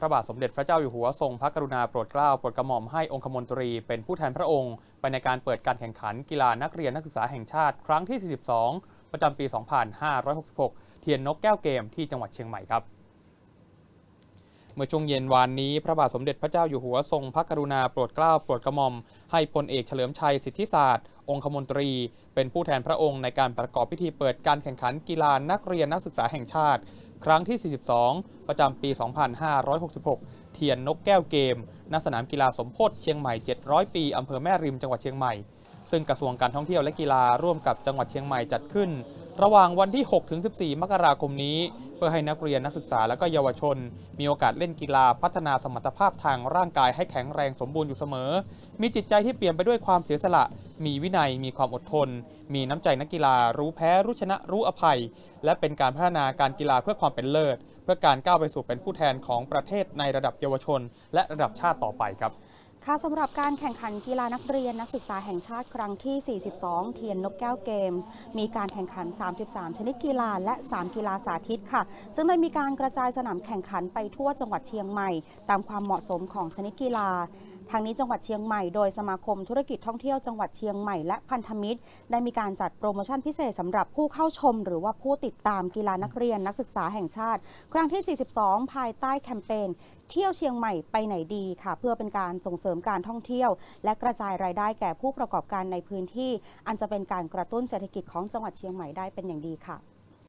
พระบาทสมเด็จพระเจ้าอยู่หัวทรงพระกรุณาโปรดเกล้าโปรดกระหม่อมให้องคมนตรีเป็นผู้แทนพระองค์ ไปในการเปิดการแข่งขันกีฬานักเรียนนักศึกษาแห่งชาติ ครั้งที่ 42 ประจำปี 2566 เทียนนกแก้วเกมที่จังหวัดเชียงใหม่ครับ เมื่อช่วงเย็นวานนี้พระบาทสมเด็จพระเจ้าอยู่หัวทรงพระกรุณาโปรดเกล้าโปรดกระหม่อม ให้พลเอกเฉลิมชัยสิทธิศาสตร์ องคมนตรี เป็นผู้แทนพระองค์ในการประกอบพิธีเปิดการแข่งขันกีฬานักเรียนนักศึกษาแห่งชาติ ครั้งที่ 42 ประจำปี 2566 เทียนนกแก้วเกมณสนามกีฬาสมโพธิเชียงใหม่ 700 ปีอำเภอแม่ริมจังหวัดเชียงใหม่ซึ่งกระทรวงการท่องเที่ยวและกีฬาร่วมกับจังหวัดเชียงใหม่จัดขึ้น ระหว่างวันที่ 6 ถึง 14 มกราคมนี้ เพื่อให้นักเรียนนักศึกษาและก็เยาวชน มีโอกาสเล่นกีฬาพัฒนาสมรรถภาพทางร่างกายให้แข็งแรงสมบูรณ์อยู่เสมอ มีจิตใจที่เปลี่ยนไปด้วยความเสียสละ มีวินัย มีความอดทน มีน้ำใจนักกีฬา รู้แพ้ รู้ชนะ รู้อภัย และเป็นการพัฒนาการกีฬาเพื่อความเป็นเลิศ เพื่อการก้าวไปสู่เป็นผู้แทนของประเทศในระดับเยาวชน และระดับชาติต่อไปครับ ค่ะสำหรับการแข่งขันกีฬานักเรียนนักศึกษาแห่งชาติครั้งที่ 42 เทียนนกแก้วเกมส์มีการแข่งขัน 33 ชนิดกีฬาและ 3 กีฬาสาธิตค่ะ ซึ่งได้มีการกระจายสนามแข่งขันไปทั่วจังหวัดเชียงใหม่ ตามความเหมาะสมของชนิดกีฬา ทางนี้จังหวัดเชียงใหม่โดยสมาคมธุรกิจท่องเที่ยวจังหวัดเชียงใหม่และพันธมิตร ได้มีการจัดโปรโมชั่นพิเศษสำหรับผู้เข้าชม หรือว่าผู้ติดตามกีฬานักเรียนนักศึกษาแห่งชาติ ครั้งที่ 42 ภายใต้แคมเปญเที่ยวเชียงใหม่ไปไหนดีค่ะ เพื่อเป็นการส่งเสริมการท่องเที่ยว และกระจายรายได้แก่ผู้ประกอบการในพื้นที่ อันจะเป็นการกระตุ้นเศรษฐกิจของจังหวัดเชียงใหม่ได้เป็นอย่างดีค่ะ